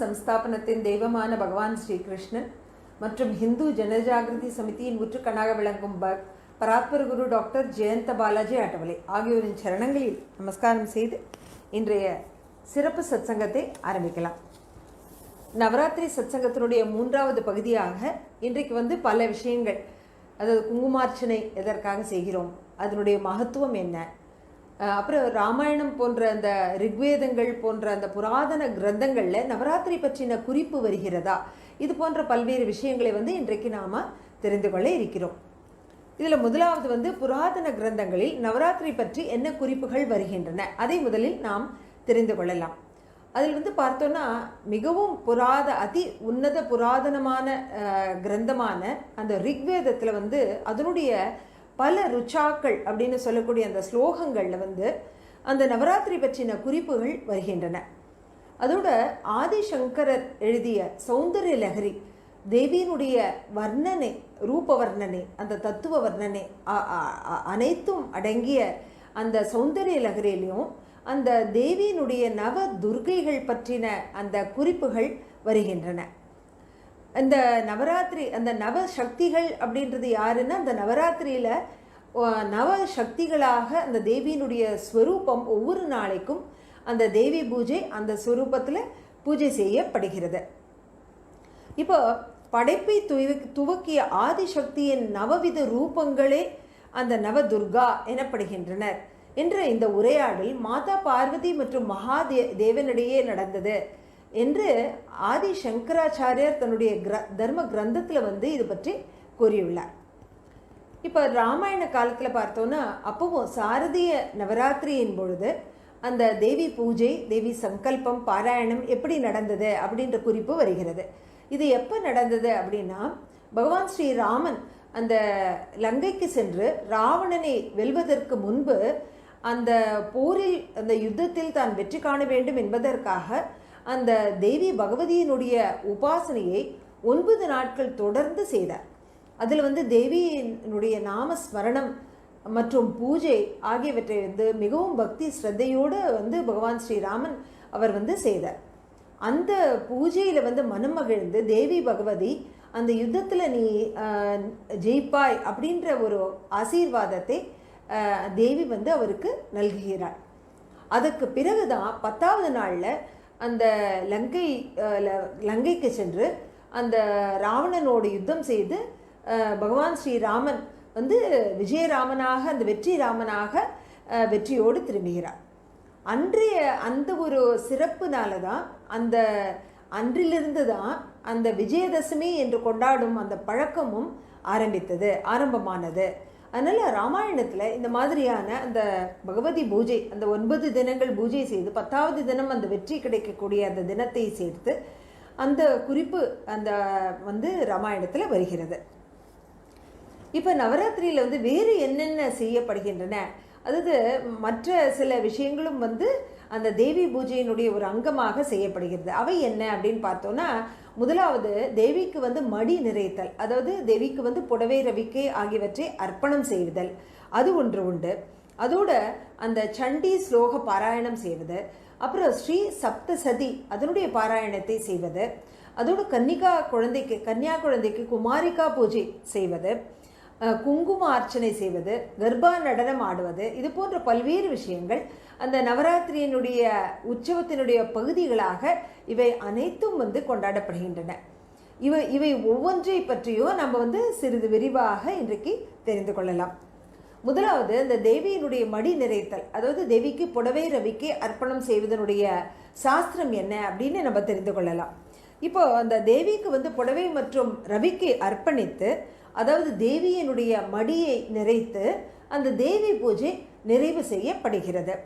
சம்ஸ்தாபனத்தின் தெய்வமான பகவான் ஸ்ரீகிருஷ்ணன் மற்றும் ஹிந்து ஜனஜாகிருதி சமிதியின் ஊற்றுக்கண்ணாக விளங்கும் ப பராத்பர குரு டாக்டர் ஜெயந்த பாலாஜி அட்டவலை ஆகியோரின் சரணங்களில் நமஸ்காரம் செய்து இன்றைய சிறப்பு சத்சங்கத்தை ஆரம்பிக்கலாம். நவராத்திரி சத்சங்கத்தினுடைய மூன்றாவது பகுதியாக இன்றைக்கு வந்து பல விஷயங்கள் அதாவது குங்குமார்ச்சனை எதற்காக செய்கிறோம் அதனுடைய மகத்துவம் என்ன அப்புறம் ராமாயணம் போன்ற அந்த ரிக்வேதங்கள் போன்ற அந்த புராதன கிரந்தங்களில் நவராத்திரி பற்றின குறிப்பு வருகிறதா? இது போன்ற பல்வேறு விஷயங்களை வந்து இன்றைக்கு நாம் தெரிந்து கொள்ள இருக்கிறோம். இதில் முதலாவது வந்து புராதன கிரந்தங்களில் நவராத்திரி பற்றி என்ன குறிப்புகள் வருகின்றன? அதை முதலில் நாம் தெரிந்து கொள்ளலாம். அதில் வந்து பார்த்தோன்னா மிகவும் புராத அதி உன்னத புராதனமான கிரந்தமான அந்த ரிக்வேதத்தில் வந்து அதனுடைய பல ருச்சாக்கள் அப்படின்னு சொல்லக்கூடிய அந்த ஸ்லோகங்களில் வந்து அந்த நவராத்திரி பற்றின குறிப்புகள் வருகின்றன. அதோட ஆதிசங்கரர் எழுதிய சௌந்தர்ய லகரி தேவியினுடைய வர்ணனை ரூப வர்ணனை அந்த தத்துவ வர்ணனை அ- அனைத்தும் அடங்கிய அந்த சௌந்தரிய லகரிலையும் அந்த தேவியினுடைய நவ துர்கைகள் பற்றின அந்த குறிப்புகள் வருகின்றன. இந்த நவராத்திரி அந்த நவ சக்திகள் அப்படின்றது யாருன்னா அந்த நவராத்திரியில் நவ சக்திகளாக அந்த தேவியினுடைய ஸ்வரூபம் ஒவ்வொரு நாளைக்கும் அந்த தேவி பூஜை அந்த ஸ்வரூபத்தில் பூஜை செய்யப்படுகிறது. இப்போ படைப்பை துவ துவக்கிய ஆதிசக்தியின் நவவித ரூபங்களே அந்த நவதுர்கா எனப்படுகின்றனர். என்ற இந்த உரையாடல் மாதா பார்வதி மற்றும் மகாதே தேவனிடையே நடந்தது. என்று ஆதி சங்கராச்சாரியர் தன்னுடைய கிர தர்ம கிரந்தத்தில் வந்து இது பற்றி கூறியுள்ளார். இப்போ ராமாயண காலத்தில் பார்த்தோன்னா அப்பவும் சாரதிய நவராத்திரியின் பொழுது அந்த தேவி பூஜை தேவி சங்கல்பம் பாராயணம் எப்படி நடந்தது அப்படின்ற குறிப்பு வருகிறது. இது எப்போ நடந்தது அப்படின்னா பகவான் ஸ்ரீராமன் அந்த லங்கைக்கு சென்று ராவணனை வெல்வதற்கு முன்பு அந்த போரில் அந்த யுத்தத்தில் தான் வெற்றி காண வேண்டும் என்பதற்காக அந்த தேவி பகவதியினுடைய உபாசனையை ஒன்பது நாட்கள் தொடர்ந்து செய்தார். அதில் வந்து தேவியினுடைய நாம ஸ்மரணம் மற்றும் பூஜை ஆகியவற்றை வந்து மிகவும் பக்தி ஸ்ரத்தையோடு வந்து பகவான் ஸ்ரீராமன் அவர் வந்து செய்தார். அந்த பூஜையில் வந்து மனம் மகிழ்ந்து தேவி பகவதி அந்த யுத்தத்தில் நீ ஜெயிப்பாய் அப்படின்ற ஒரு ஆசீர்வாதத்தை தேவி வந்து அவருக்கு நல்குகிறார் அதுக்கு பிறகுதான் பத்தாவது நாளில் அந்த லங்கை ல- லங்கைக்கு சென்று அந்த ராவணனோடு யுத்தம் செய்து பகவான் ஸ்ரீராமன் வந்து விஜயராமனாக அந்த வெற்றி ராமனாக வெற்றியோடு திரும்புகிறார். அன்றைய அந்த ஒரு சிறப்புனால தான் அந்த அன்றிலிருந்து தான் அந்த விஜயதசமி என்று கொண்டாடும் அந்த பழக்கமும் ஆரம்பித்தது ஆரம்பமானது. அதனால் ராமாயணத்தில் இந்த மாதிரியான அந்த பகவதி பூஜை அந்த ஒன்பது தினங்கள் பூஜை செய்து பத்தாவது தினம் அந்த வெற்றி கிடைக்கக்கூடிய அந்த தினத்தை சேர்த்து அந்த குறிப்பு அந்த வந்து ராமாயணத்தில் வருகிறது. இப்போ நவராத்திரியில் வந்து வேறு என்னென்ன செய்யப்படுகின்றன? அதாவது மற்ற சில விஷயங்களும் வந்து அந்த தேவி பூஜையினுடைய ஒரு அங்கமாக செய்யப்படுகிறது. அவை என்ன அப்படின்னு பார்த்தோன்னா முதலாவது தேவிக்கு வந்து மடி நிறைத்தல். அதாவது தேவிக்கு வந்து புடவை ரவிக்கை ஆகியவற்றை அர்ப்பணம் செய்தல். அது ஒன்று உண்டு. அதோட அந்த சண்டி ஸ்லோக பாராயணம் செய்வது. அப்புறம் ஸ்ரீ சப்தசதி அதனுடைய பாராயணத்தை செய்வது. அதோடு கன்னிகா குழந்தைக்கு கன்னியா குழந்தைக்கு குமாரிகா பூஜை செய்வது. குங்கும அர்ச்சனை செய்வது. கர்ப்பா நடனம் ஆடுவது. இது போன்ற பல்வேறு விஷயங்கள் அந்த நவராத்திரியினுடைய உற்சவத்தினுடைய பகுதிகளாக இவை அனைத்தும் வந்து கொண்டாடப்படுகின்றன. இவை இவை ஒவ்வொன்றை பற்றியும் நம்ம வந்து சிறிது விரிவாக இன்றைக்கு தெரிந்து கொள்ளலாம். முதலாவது இந்த தேவியினுடைய மடி நிறைத்தல் அதாவது தேவிக்கு புடவை ரவிக்கு அர்ப்பணம் செய்வதனுடைய சாஸ்திரம் என்ன அப்படின்னு நம்ம தெரிந்து கொள்ளலாம். இப்போ அந்த தேவிக்கு வந்து புடவை மற்றும் ரவிக்கு அர்ப்பணித்து அதாவது தேவியினுடைய மடியை நிறைத்து அந்த தேவி பூஜை நிறைவு செய்யப்படுகிறது.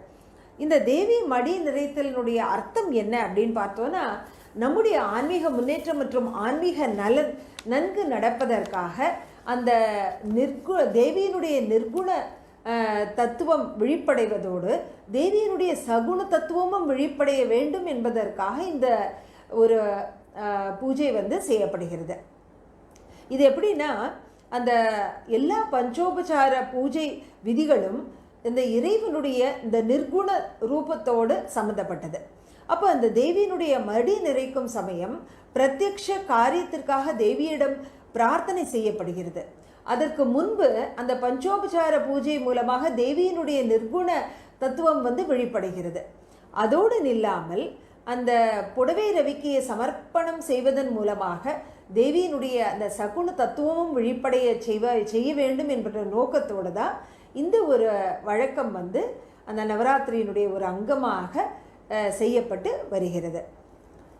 இந்த தேவி மடி நிறைத்தலினுடைய அர்த்தம் என்ன அப்படின்னு பார்த்தோன்னா நம்முடைய ஆன்மீக முன்னேற்றம் மற்றும் ஆன்மீக நலன் நன்கு நடப்பதற்காக அந்த நிர்கு தேவியினுடைய நிர்குண தத்துவம் விழிப்படைவதோடு தேவியினுடைய சகுண தத்துவமும் விழிப்படைய வேண்டும் என்பதற்காக இந்த ஒரு பூஜை வந்து செய்யப்படுகிறது. இது எப்படின்னா அந்த எல்லா பஞ்சோபசார பூஜை விதிகளும் இந்த இறைவனுடைய இந்த நிர்குண ரூபத்தோடு சம்மந்தப்பட்டது அப்போ அந்த தேவியினுடைய மடி நிறைக்கும் சமயம் பிரத்யக்ஷ காரியத்திற்காக தேவியிடம் பிரார்த்தனை செய்யப்படுகிறது. அதற்கு முன்பு அந்த பஞ்சோபசார பூஜை மூலமாக தேவியினுடைய நிர்குண தத்துவம் வந்து வெளிப்படுகிறது. அதோடு நில்லாமல் அந்த புடவை ரவிக்கு சமர்ப்பணம் செய்வதன் மூலமாக தேவியினுடைய அந்த சகுன தத்துவமும் விழிப்படைய செய்வ செய்ய வேண்டும் என்ற நோக்கத்தோடு தான் இந்த ஒரு வழக்கம் வந்து அந்த நவராத்திரியினுடைய ஒரு அங்கமாக செய்யப்பட்டு வருகிறது.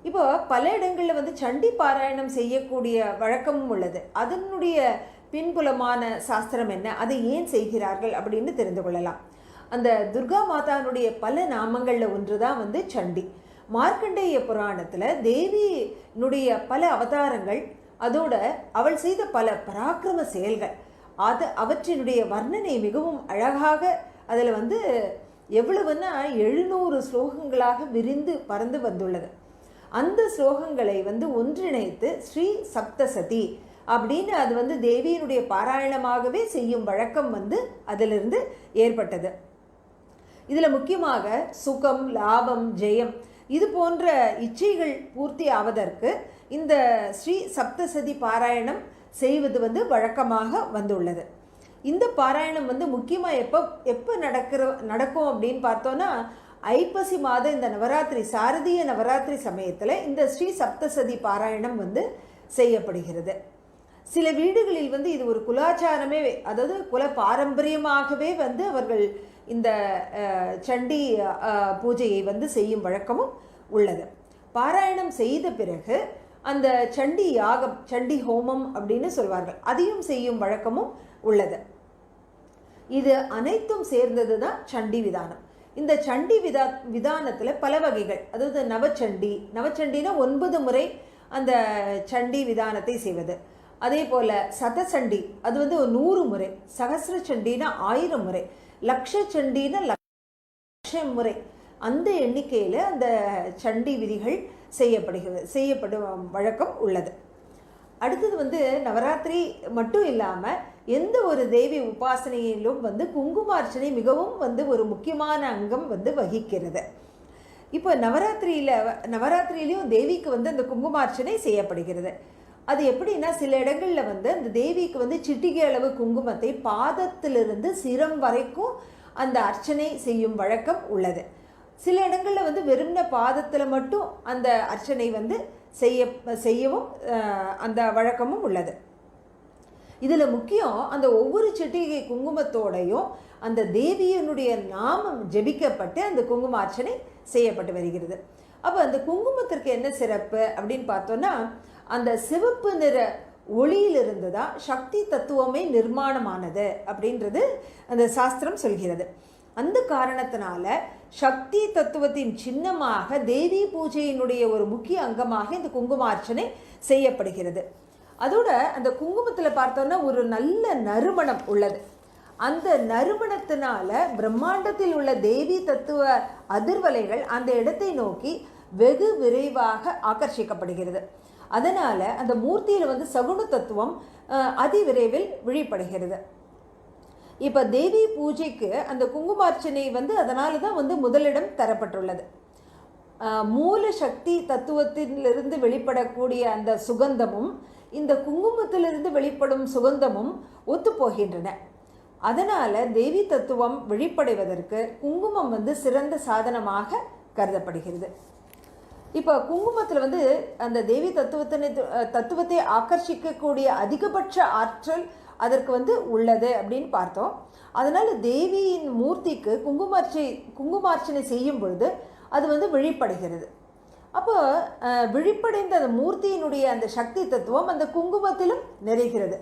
இப்போ பல இடங்களில் வந்து சண்டி பாராயணம் செய்யக்கூடிய வழக்கமும் உள்ளது. அதனுடைய பின்புலமான சாஸ்திரம் என்ன? அதை ஏன் செய்கிறார்கள் அப்படின்னு தெரிந்து கொள்ளலாம். அந்த துர்கா மாதானுடைய பல நாமங்களில் ஒன்று தான் வந்து சண்டி. மார்க்கண்டேய புராணத்தில் தேவியினுடைய பல அவதாரங்கள் அதோட அவள் செய்த பல பராக்கிரம செயல்கள் அது அவற்றினுடைய வர்ணனை மிகவும் அழகாக அதில் வந்து எவ்வளவுன்னா எழுநூறு ஸ்லோகங்களாக விரிந்து பறந்து வந்துள்ளது. அந்த ஸ்லோகங்களை வந்து ஒன்றிணைத்து ஸ்ரீ சப்தசதி அப்படின்னு அது வந்து தேவியினுடைய பாராயணமாகவே செய்யும் வழக்கம் வந்து அதிலிருந்து ஏற்பட்டது. இதில் முக்கியமாக சுகம் லாபம் ஜெயம் இது போன்ற இச்சைகள் பூர்த்தி ஆவதற்கு இந்த ஸ்ரீ சப்தசதி பாராயணம் செய்வது வந்து வழக்கமாக வந்துள்ளது. இந்த பாராயணம் வந்து முக்கியமாக எப்போ எப்போ நடக்கிற நடக்கும் அப்படின்னு பார்த்தோன்னா ஐப்பசி மாதம் இந்த நவராத்திரி சாரதிய நவராத்திரி சமயத்தில் இந்த ஸ்ரீ சப்தசதி பாராயணம் வந்து செய்யப்படுகிறது. சில வீடுகளில் வந்து இது ஒரு குலாச்சாரமே அதாவது குல பாரம்பரியமாகவே வந்து அவர்கள் இந்த சண்டி பூஜையை வந்து செய்யும் வழக்கமும் உள்ளது. பாராயணம் செய்த பிறகு அந்த சண்டி யாகம் சண்டி ஹோமம் அப்படின்னு சொல்வார்கள். அதையும் செய்யும் வழக்கமும் உள்ளது. இது அனைத்தும் சேர்ந்தது தான் சண்டி விதானம். இந்த சண்டி விதா விதானத்தில் பல வகைகள். அதாவது நவச்சண்டி. நவச்சண்டினா ஒன்பது முறை அந்த சண்டி விதானத்தை செய்வது. அதே போல் சதசண்டி. அது வந்து ஒரு நூறு முறை. சகசிர சண்டினா ஆயிரம் முறை. லக்ஷ சண்டினா லட்சம் முறை. அந்த எண்ணிக்கையில் அந்த சண்டி விதிகள் செய்யப்படுகிறது செய்யப்படும் வழக்கம் உள்ளது. அடுத்தது வந்து நவராத்திரி மட்டும் இல்லாமல் எந்த ஒரு தேவி உபாசனையிலும் வந்து குங்குமார்ச்சனை மிகவும் வந்து ஒரு முக்கியமான அங்கம் வந்து வகிக்கிறது. இப்போ நவராத்திரியில் நவராத்திரியிலையும் தேவிக்கு வந்து அந்த குங்குமார்ச்சனை செய்யப்படுகிறது. அது எப்படின்னா சில இடங்களில் வந்து அந்த தேவிக்கு வந்து சிட்டிகை அளவு குங்குமத்தை பாதத்திலிருந்து சிரம் வரைக்கும் அந்த அர்ச்சனை செய்யும் வழக்கம் உள்ளது. சில இடங்களில் வந்து வெறும்ன பாதத்தில் மட்டும் அந்த அர்ச்சனை வந்து செய்ய செய்யவும் அந்த வழக்கமும் உள்ளது. இதில் முக்கியம் அந்த ஒவ்வொரு செட்டிகை குங்குமத்தோடையும் அந்த தேவியனுடைய நாமம் ஜெபிக்கப்பட்டு அந்த குங்கும அர்ச்சனை செய்யப்பட்டு வருகிறது. அப்போ அந்த குங்குமத்திற்கு என்ன சிறப்பு அப்படின்னு பார்த்தோன்னா அந்த சிவப்பு நிற ஒளியிலிருந்து தான் சக்தி தத்துவமே நிர்மாணமானது அப்படின்றது அந்த சாஸ்திரம் சொல்கிறது. அந்த காரணத்தினால சக்தி தத்துவத்தின் சின்னமாக தேவி பூஜையினுடைய ஒரு முக்கிய அங்கமாக இந்த குங்குமார்ச்சனை செய்யப்படுகிறது. அதோட அந்த குங்குமத்தில் பார்த்தோன்னா ஒரு நல்ல நறுமணம் உள்ளது. அந்த நறுமணத்தினால பிரம்மாண்டத்தில் உள்ள தேவி தத்துவ அதிர்வலைகள் அந்த இடத்தை நோக்கி வெகு விரைவாக ஆகர்ஷிக்கப்படுகிறது. அதனால் அந்த மூர்த்தியில் வந்து சகுன தத்துவம் அதிவிரைவில் விழிப்படுகிறது. இப்போ தேவி பூஜைக்கு அந்த குங்குமார்ச்சனை வந்து அதனால தான் வந்து முதலிடம் தரப்பட்டுள்ளது. மூல சக்தி தத்துவத்திலிருந்து வெளிப்படக்கூடிய அந்த சுகந்தமும் இந்த குங்குமத்திலிருந்து வெளிப்படும் சுகந்தமும் ஒத்துப்போகின்றன அதனால் தேவி தத்துவம் வெளிப்படைவதற்கு குங்குமம் வந்து சிறந்த சாதனமாக கருதப்படுகிறது. இப்போ குங்குமத்தில் வந்து அந்த தேவி தத்துவத்தினை தத்துவத்தை ஆக்கர்ஷிக்கக்கூடிய அதிகபட்ச ஆற்றல் அதற்கு வந்து உள்ளது அப்படின்னு பார்த்தோம். அதனால் தேவியின் மூர்த்திக்கு குங்குமார்ச்சை குங்குமார்ச்சனை செய்யும் பொழுது அது வந்து விழிப்படைகிறது. அப்போ விழிப்படைந்த அந்த மூர்த்தியினுடைய அந்த சக்தி தத்துவம் அந்த குங்குமத்திலும் நிறைகிறது.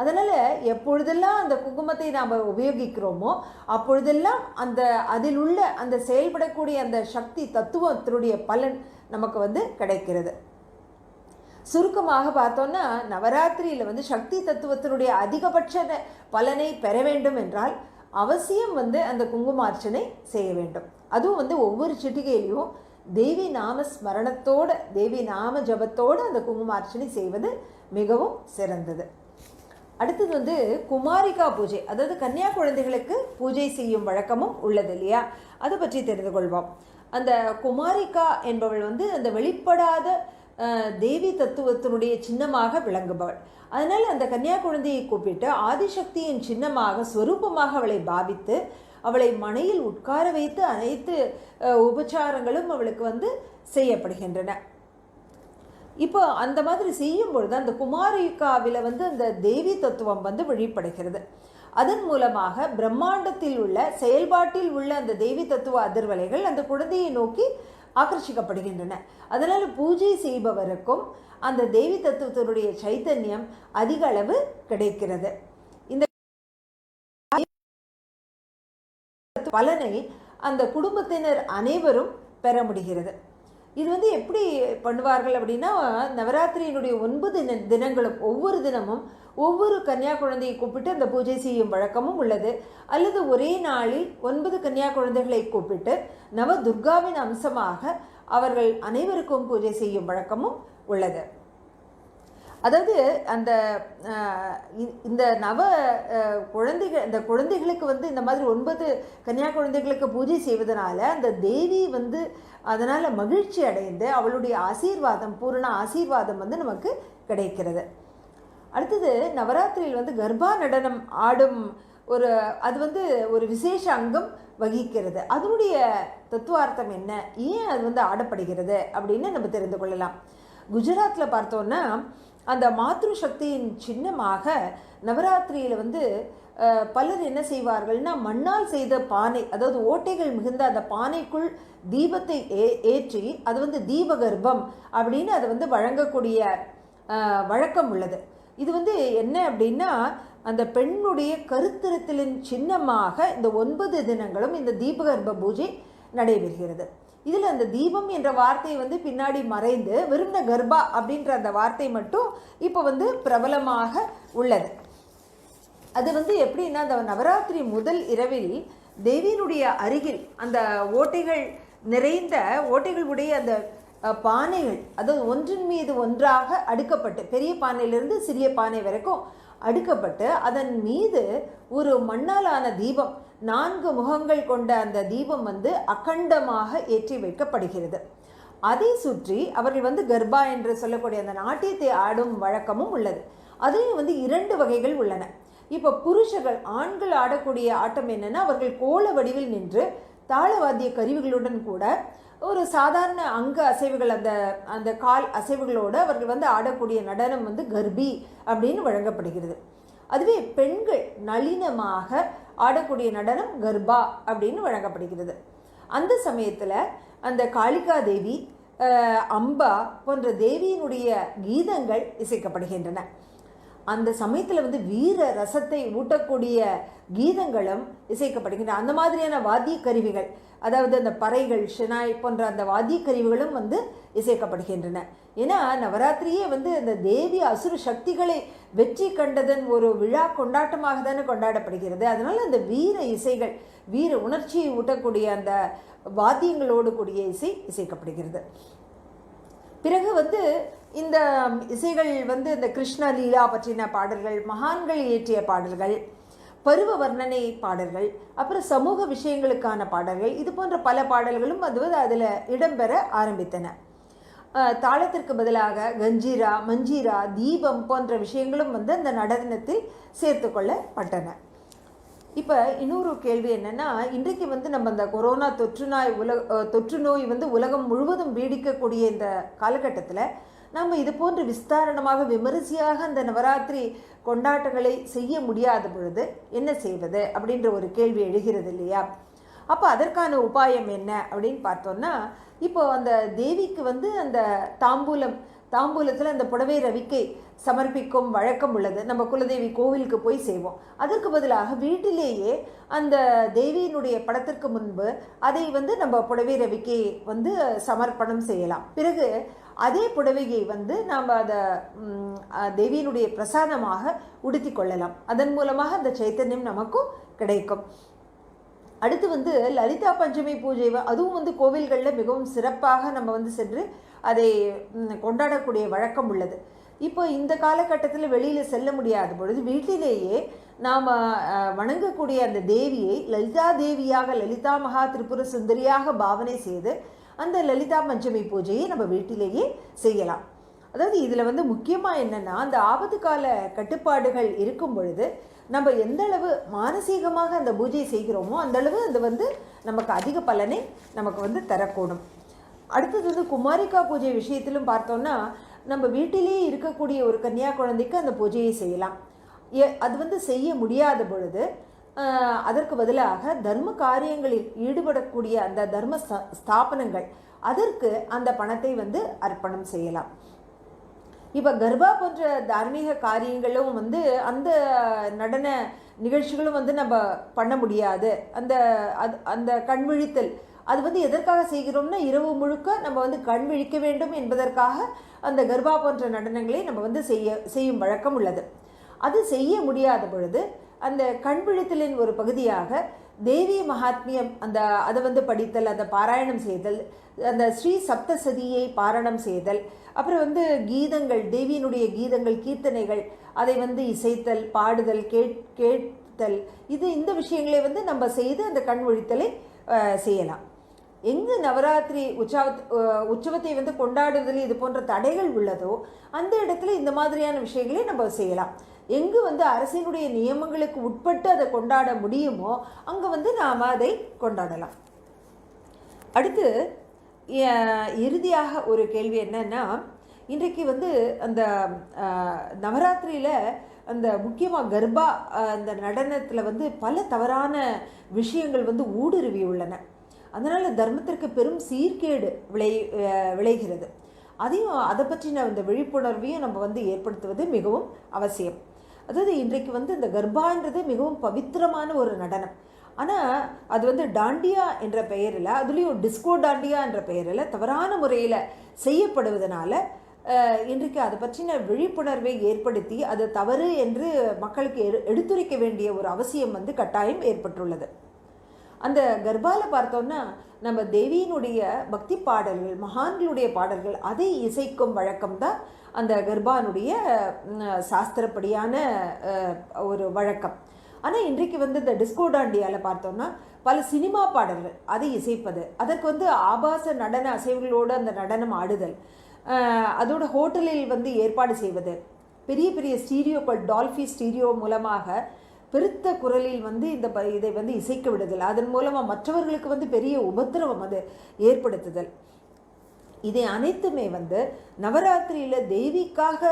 அதனால் எப்பொழுதெல்லாம் அந்த குங்குமத்தை நாம் உபயோகிக்கிறோமோ அப்பொழுதெல்லாம் அந்த அதில் உள்ள அந்த செயல்படக்கூடிய அந்த சக்தி தத்துவத்தினுடைய பலன் நமக்கு வந்து கிடைக்கிறது. சுருக்கமாக பார்த்தோன்னா நவராத்திரியில் வந்து சக்தி தத்துவத்தினுடைய அதிகபட்ச பலனை பெற வேண்டும் என்றால் அவசியம் வந்து அந்த குங்குமார்ச்சனை செய்ய வேண்டும். அதுவும் வந்து ஒவ்வொரு சிட்டிகையிலையும் தேவி நாம ஸ்மரணத்தோட தேவி நாம ஜபத்தோடு அந்த குங்குமார்ச்சனை செய்வது மிகவும் சிறந்தது. அடுத்தது வந்து குமாரிகா பூஜை. அதாவது கன்னியா குழந்தைகளுக்கு பூஜை செய்யும் வழக்கமும் உள்ளது இல்லையா? அதை பற்றி தெரிந்து கொள்வோம். அந்த குமாரிகா என்பவள் வந்து அந்த வெளிப்படாத தேவி தத்துவத்தினுடைய சின்னமாக விளங்குபவள். அதனால் அந்த கன்னியா குழந்தையை கூப்பிட்டு ஆதிசக்தியின் சின்னமாக ஸ்வரூபமாக அவளை பாவித்து அவளை மனையில் உட்கார வைத்து அனைத்து உபச்சாரங்களும் அவளுக்கு வந்து செய்யப்படுகின்றன. இப்போ அந்த மாதிரி செய்யும் பொழுது அந்த குமாரிகாவில் வந்து அந்த தேவி தத்துவம் வந்து வெளிப்படுகிறது. அதன் மூலமாக பிரம்மாண்டத்தில் உள்ள செயல்பாட்டில் உள்ள அந்த தேவி தத்துவ அதிர்வலைகள் அந்த குழந்தையை நோக்கி ஆக்கர்ஷிக்கப்படுகின்றன அதனால் பூஜை செய்பவருக்கும் அந்த தேவி தத்துவத்தினுடைய சைத்தன்யம் அதிக அளவு கிடைக்கிறது. இந்த பலனை அந்த குடும்பத்தினர் அனைவரும் பெற முடிகிறது. இது வந்து எப்படி பண்ணுவார்கள் அப்படின்னா நவராத்திரியினுடைய ஒன்பது தினங்களும் ஒவ்வொரு தினமும் ஒவ்வொரு கன்னியா குழந்தையை கூப்பிட்டு அந்த பூஜை செய்யும் வழக்கமும் உள்ளது. அல்லது ஒரே நாளில் ஒன்பது கன்னியா குழந்தைகளை கூப்பிட்டு நவ துர்காவின் அம்சமாக அவர்கள் அனைவருக்கும் பூஜை செய்யும் வழக்கமும் உள்ளது. அதாவது அந்த இந்த நவ குழந்தைகள் இந்த குழந்தைகளுக்கு வந்து இந்த மாதிரி ஒன்பது கன்னியா குழந்தைகளுக்கு பூஜை செய்வதனால அந்த தேவி வந்து அதனால் மகிழ்ச்சி அடைந்து அவளுடைய ஆசீர்வாதம் பூரண ஆசீர்வாதம் வந்து நமக்கு கிடைக்கிறது. அடுத்தது நவராத்திரியில் வந்து கர்ப்பா நடனம் ஆடும் ஒரு அது வந்து ஒரு விசேஷ அங்கம் வகிக்கிறது. அதனுடைய தத்துவார்த்தம் என்ன? ஏன் அது வந்து ஆடப்படுகிறது? அப்படின்னு நம்ம தெரிந்து கொள்ளலாம். குஜராத்தில் பார்த்தோன்னா அந்த மாத்ரு சக்தியின் சின்னமாக நவராத்திரியில் வந்து பலர் என்ன செய்வார்கள்னா மண்ணால் செய்த பானை அதாவது ஓட்டைகள் மிகுந்த அந்த பானைக்குள் தீபத்தை ஏ ஏற்றி அது வந்து தீபகர்ப்பம் அப்படின்னு அதை வந்து வழங்கக்கூடிய வழக்கம் உள்ளது. இது வந்து என்ன அப்படின்னா அந்த பெண்ணுடைய கருத்திருத்தலின் சின்னமாக இந்த ஒன்பது தினங்களும் இந்த தீபகர்ப்ப பூஜை நடைபெறுகிறது. இதில் அந்த தீபம் என்ற வார்த்தை வந்து பின்னாடி மறைந்து வெறும்ன கர்ப்பா அப்படின்ற அந்த வார்த்தை மட்டும் இப்போ வந்து பிரபலமாக உள்ளது. அது வந்து எப்படின்னா அந்த நவராத்திரி முதல் இரவில் தேவியினுடைய அருகில் அந்த ஓட்டைகள் நிறைந்த ஓட்டைகள் உடைய அந்த பானைகள் அதாவது ஒன்றின் மீது ஒன்றாக அடுக்கப்பட்டு பெரிய பானையிலிருந்து சிறிய பானை வரைக்கும் அடுக்கப்பட்டு அதன் மீது ஒரு மண்ணாலான தீபம் நான்கு முகங்கள் கொண்ட அந்த தீபம் வந்து அகண்டமாக ஏற்றி வைக்கப்படுகிறது. அதை சுற்றி அவர்கள் வந்து கர்பா என்று சொல்லக்கூடிய அந்த நாட்டியத்தை ஆடும் வழக்கமும் உள்ளது. அதிலும் வந்து இரண்டு வகைகள் உள்ளன. இப்போ புருஷர்கள் ஆண்கள் ஆடக்கூடிய ஆட்டம் என்னென்னா அவர்கள் கோல வடிவில் நின்று தாளவாத்திய கருவிகளுடன் கூட ஒரு சாதாரண அங்க அசைவுகள் அந்த அந்த கால் அசைவுகளோடு அவர்கள் வந்து ஆடக்கூடிய நடனம் வந்து கர்பி அப்படின்னு வழங்கப்படுகிறது. அதுவே பெண்கள் நளினமாக ஆடக்கூடிய நடனம் கர்பா அப்படின்னு வழங்கப்படுகிறது. அந்த சமயத்தில் அந்த காளிகா தேவி அம்பா போன்ற தேவியினுடைய கீதங்கள் இசைக்கப்படுகின்றன. அந்த சமயத்தில் வந்து வீர ரசத்தை ஊட்டக்கூடிய கீதங்களும் இசைக்கப்படுகின்றன. அந்த மாதிரியான வாத்திய கருவிகள் அதாவது அந்த பறைகள் ஷெனாய் போன்ற அந்த வாத்திய கருவிகளும் வந்து இசைக்கப்படுகின்றன. ஏன்னா நவராத்திரியே வந்து அந்த தேவி அசுர சக்திகளை வெற்றி கண்டதன் ஒரு விழா கொண்டாட்டமாக தானே கொண்டாடப்படுகிறது. அதனால் அந்த வீர இசைகள் வீர உணர்ச்சியை ஊட்டக்கூடிய அந்த வாத்தியங்களோடு கூடிய இசை இசைக்கப்படுகிறது. பிறகு வந்து இந்த இசைகள் வந்து இந்த கிருஷ்ண லீலா பற்றின பாடல்கள் மகான்கள் இயற்றிய பாடல்கள் பருவ வர்ணனை பாடல்கள் அப்புறம் சமூக விஷயங்களுக்கான பாடல்கள் இது போன்ற பல பாடல்களும் அது வந்து அதில் இடம்பெற ஆரம்பித்தன. தாளத்திற்கு பதிலாக கஞ்சீரா மஞ்சீரா தீபம் போன்ற விஷயங்களும் வந்து அந்த நடனத்தில் சேர்த்துக்கொள்ளப்பட்டன இப்போ இன்னொரு கேள்வி என்னென்னா இன்றைக்கு வந்து நம்ம இந்த கொரோனா தொற்று நோய் உலக தொற்று நோய் வந்து உலகம் முழுவதும் பீடிக்கக்கூடிய இந்த காலகட்டத்தில் நம்ம இது போன்று விஸ்தாரணமாக விமரிசையாக அந்த நவராத்திரி கொண்டாட்டங்களை செய்ய முடியாத பொழுது என்ன செய்வது அப்படின்ற ஒரு கேள்வி எழுகிறது இல்லையா? அப்போ அதற்கான உபாயம் என்ன அப்படின்னு பார்த்தோன்னா இப்போ அந்த தேவிக்கு வந்து அந்த தாம்பூலம் தாம்பூலத்தில் அந்த புடவை ரவிக்கை சமர்ப்பிக்கும் வழக்கம் உள்ளது. நம்ம குலதேவி கோவிலுக்கு போய் செய்வோம். அதற்கு பதிலாக வீட்டிலேயே அந்த தேவியினுடைய படத்திற்கு முன்பு அதை வந்து நம்ம புடவை ரவிக்கை வந்து சமர்ப்பணம் செய்யலாம். பிறகு அதே புடவையை வந்து நாம் அதை தேவியினுடைய பிரசாதமாக உடுத்தி கொள்ளலாம். அதன் மூலமாக அந்த சைத்தன்யம் நமக்கும் கிடைக்கும். அடுத்து வந்து லலிதா பஞ்சமி பூஜை அதுவும் வந்து கோவில்களில் மிகவும் சிறப்பாக நம்ம வந்து சென்று அதை கொண்டாடக்கூடிய வழக்கம் உள்ளது. இப்போ இந்த காலகட்டத்தில் வெளியில் செல்ல முடியாத பொழுது வீட்டிலேயே நாம் வணங்கக்கூடிய அந்த தேவியை லலிதா தேவியாக லலிதா மகா திரிபுர சுந்தரியாக பாவனை செய்து அந்த லலிதா பஞ்சமி பூஜையை நம்ம வீட்டிலேயே செய்யலாம். அதாவது இதில் வந்து முக்கியமாக என்னென்னா அந்த ஆபத்து கால கட்டுப்பாடுகள் இருக்கும் பொழுது நம்ம எந்த அளவு மானசீகமாக அந்த பூஜையை செய்கிறோமோ அந்தளவு அது வந்து நமக்கு அதிக பலனை நமக்கு வந்து தரக்கூடும். அடுத்தது வந்து குமாரிகா பூஜை விஷயத்திலும் பார்த்தோம்னா நம்ம வீட்டிலேயே இருக்கக்கூடிய ஒரு கன்னியா குழந்தைக்கு அந்த பூஜையை செய்யலாம். ஏ அது வந்து செய்ய முடியாத பொழுது அதற்கு பதிலாக தர்ம காரியங்களில் ஈடுபடக்கூடிய அந்த தர்ம ஸ்தாபனங்கள் அதற்கு அந்த பணத்தை வந்து அர்ப்பணம் செய்யலாம். இப்போ கர்பா போன்ற தார்மீக காரியங்களும் வந்து அந்த நடன நிகழ்ச்சிகளும் வந்து நம்ம பண்ண முடியாது. அந்த அது அந்த கண் விழித்தல் அது வந்து எதற்காக செய்கிறோம்னா இரவு முழுக்க நம்ம வந்து கண் விழிக்க வேண்டும் என்பதற்காக அந்த கர்பா போன்ற நடனங்களை நம்ம வந்து செய்ய செய்யும் வழக்கம் உள்ளது. அது செய்ய முடியாத பொழுது அந்த கண் விழித்தலின் ஒரு பகுதியாக தேவி மகாத்மியம் அந்த அதை வந்து படித்தல் அந்த பாராயணம் செய்தல் அந்த ஸ்ரீ சப்தசதியை பாராயணம் செய்தல் அப்புறம் வந்து கீதங்கள் தேவியினுடைய கீதங்கள் கீர்த்தனைகள் அதை வந்து இசைத்தல் பாடுதல் கேட் கேட்டல் இது இந்த விஷயங்களை வந்து நம்ம செய்து அந்த கண் ஒழித்தலை செய்யலாம். எங்கு நவராத்திரி உற்சாவத் உற்சவத்தை வந்து கொண்டாடுறதுல இது போன்ற தடைகள் உள்ளதோ அந்த இடத்துல இந்த மாதிரியான விஷயங்களை நம்ம செய்யலாம். எங்கு வந்து அரசினுடைய நியமங்களுக்கு உட்பட்டு அதை கொண்டாட முடியுமோ அங்கே வந்து நாம் அதை கொண்டாடலாம். அடுத்து இறுதியாக ஒரு கேள்வி என்னன்னா இன்றைக்கு வந்து அந்த நவராத்திரியில் அந்த முக்கியமாக கர்பா அந்த நடனத்தில் வந்து பல தவறான விஷயங்கள் வந்து ஊடுருவி உள்ளன. அதனால் தர்மத்திற்கு பெரும் சீர்கேடு விளை விளைகிறது. அதையும் அதை பற்றின அந்த விழிப்புணர்வையும் நம்ம வந்து ஏற்படுத்துவது மிகவும் அவசியம். அதாவது இன்றைக்கு வந்து இந்த கர்ப்பான்றது மிகவும் பவித்திரமான ஒரு நடனம். ஆனால் அது வந்து டாண்டியா என்ற பெயரில் அதுலேயும் டிஸ்கோ டாண்டியா என்ற பெயரில் தவறான முறையில் செய்யப்படுவதனால இன்றைக்கு அதை பற்றின விழிப்புணர்வை ஏற்படுத்தி அது தவறு என்று மக்களுக்கு எடு எடுத்துரைக்க வேண்டிய ஒரு அவசியம் வந்து கட்டாயம் ஏற்பட்டுள்ளது. அந்த கர்ப்பாவில் பார்த்தோன்னா நம்ம தேவியினுடைய பக்தி பாடல்கள் மகான்களுடைய பாடல்கள் அதை இசைக்கும் வழக்கம் தான் அந்த கர்பானுடைய சாஸ்திரப்படியான ஒரு வழக்கம். ஆனால் இன்றைக்கு வந்து இந்த டிஸ்கோ டாண்டியாவில் பார்த்தோம்னா பல சினிமா பாடல்கள் அதை இசைப்பது. அதற்கு வந்து ஆபாச நடன அசைவுகளோடு அந்த நடனம் ஆடுதல். அதோட ஹோட்டலில் வந்து ஏற்பாடு செய்வது. பெரிய பெரிய ஸ்டீரியோக்கள் டால்ஃபி ஸ்டீரியோ மூலமாக பெருத்த குரலில் வந்து இந்த ப- இதை வந்து இசைக்க விடுதல். அதன் மூலமாக மற்றவர்களுக்கு வந்து பெரிய உபத்திரவம் அது ஏற்படுத்துதல். இதை அனைத்துமே வந்து நவராத்திரியில் தேவிக்காக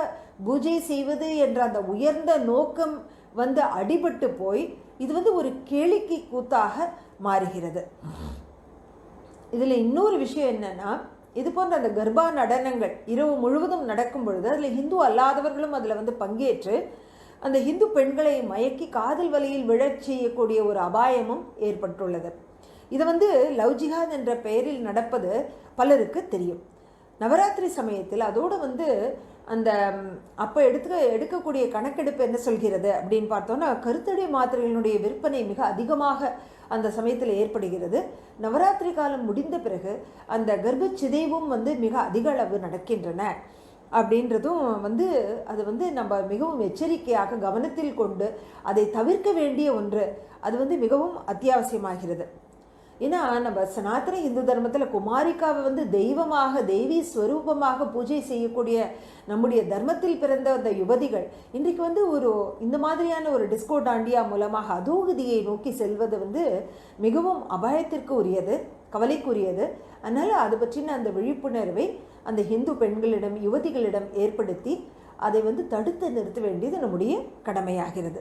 பூஜை செய்வது என்ற அந்த உயர்ந்த நோக்கம் வந்து அடிபட்டு போய் இது வந்து ஒரு கேளிக்கை கூத்தாக மாறுகிறது. இதில் இன்னொரு விஷயம் என்னென்னா இது போன்ற அந்த கர்ப்பா நடனங்கள் இரவு முழுவதும் நடக்கும் பொழுது அதில் ஹிந்து அல்லாதவர்களும் அதில் வந்து பங்கேற்று அந்த ஹிந்து பெண்களை மயக்கி காதல் வலையில் விழச் செய்யக்கூடிய ஒரு அபாயமும் ஏற்பட்டுள்ளது. இது வந்து லவ் ஜிஹாத் என்ற பெயரில் நடப்பது பலருக்கு தெரியும். நவராத்திரி சமயத்தில் அதோடு வந்து அந்த அப்போ எடுத்துக்க எடுக்கக்கூடிய கணக்கெடுப்பு என்ன சொல்கிறது அப்படின்னு பார்த்தோன்னா கருத்தடை மாத்திரைகளினுடைய விற்பனை மிக அதிகமாக அந்த சமயத்தில் ஏற்படுகிறது. நவராத்திரி காலம் முடிந்த பிறகு அந்த கர்ப்ப சிதைவும் வந்து மிக அதிக அளவு நடக்கின்றன. அப்படின்றதும் வந்து அது வந்து நம்ம மிகவும் எச்சரிக்கையாக கவனத்தில் கொண்டு அதை தவிர்க்க வேண்டிய ஒன்று. அது வந்து மிகவும் அத்தியாவசியமாகிறது. ஏன்னா நம்ம சனாத்தன இந்து தர்மத்தில் குமாரிக்காவை வந்து தெய்வமாக தெய்வீ ஸ்வரூபமாக பூஜை செய்யக்கூடிய நம்முடைய தர்மத்தில் பிறந்த அந்த யுவதிகள் இன்றைக்கு வந்து ஒரு இந்த மாதிரியான ஒரு டிஸ்கோ டாண்டியா மூலமாக அதோகுதியை நோக்கி செல்வது வந்து மிகவும் அபாயத்திற்கு உரியது கவலைக்குரியது. அதனால் அது பற்றின அந்த விழிப்புணர்வை அந்த ஹிந்து பெண்களிடம் யுவதிகளிடம் ஏற்படுத்தி அதை வந்து தடுத்து நிறுத்த வேண்டியது நம்முடைய கடமையாகிறது.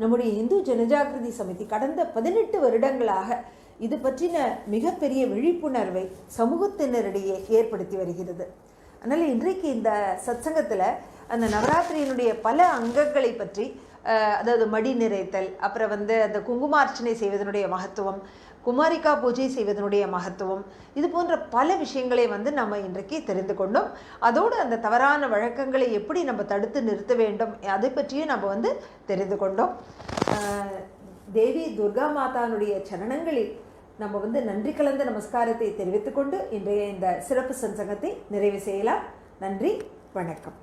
நம்முடைய இந்து ஜனஜாகிருதி சமிதி கடந்த பதினெட்டு வருடங்களாக இது பற்றின மிகப்பெரிய விழிப்புணர்வை சமூகத்தினரிடையே ஏற்படுத்தி வருகிறது. அதனால் இன்றைக்கு இந்த சத்சங்கத்தில் அந்த நவராத்திரியினுடைய பல அங்கங்களை பற்றி அதாவது மடி நிறைத்தல் அப்புறம் வந்து அந்த குங்குமார்ச்சனை செய்வதனுடைய மகத்துவம் குமாரிகா பூஜை செய்வதனுடைய மகத்துவம். இது போன்ற பல விஷயங்களை வந்து நம்ம இன்றைக்கு தெரிந்து கொண்டோம். அதோடு அந்த தவறான வழக்கங்களை எப்படி நம்ம தடுத்து நிறுத்த வேண்டும் அதை பற்றியும் நம்ம வந்து தெரிந்து கொண்டோம். தேவி துர்கா மாதானுடைய சரணங்களில் நம்ம வந்து நன்றி கலந்த நமஸ்காரத்தை தெரிவித்துக்கொண்டு இன்றைய இந்த சிறப்பு சஞ்சகத்தை நிறைவு செய்யலாம். நன்றி வணக்கம்.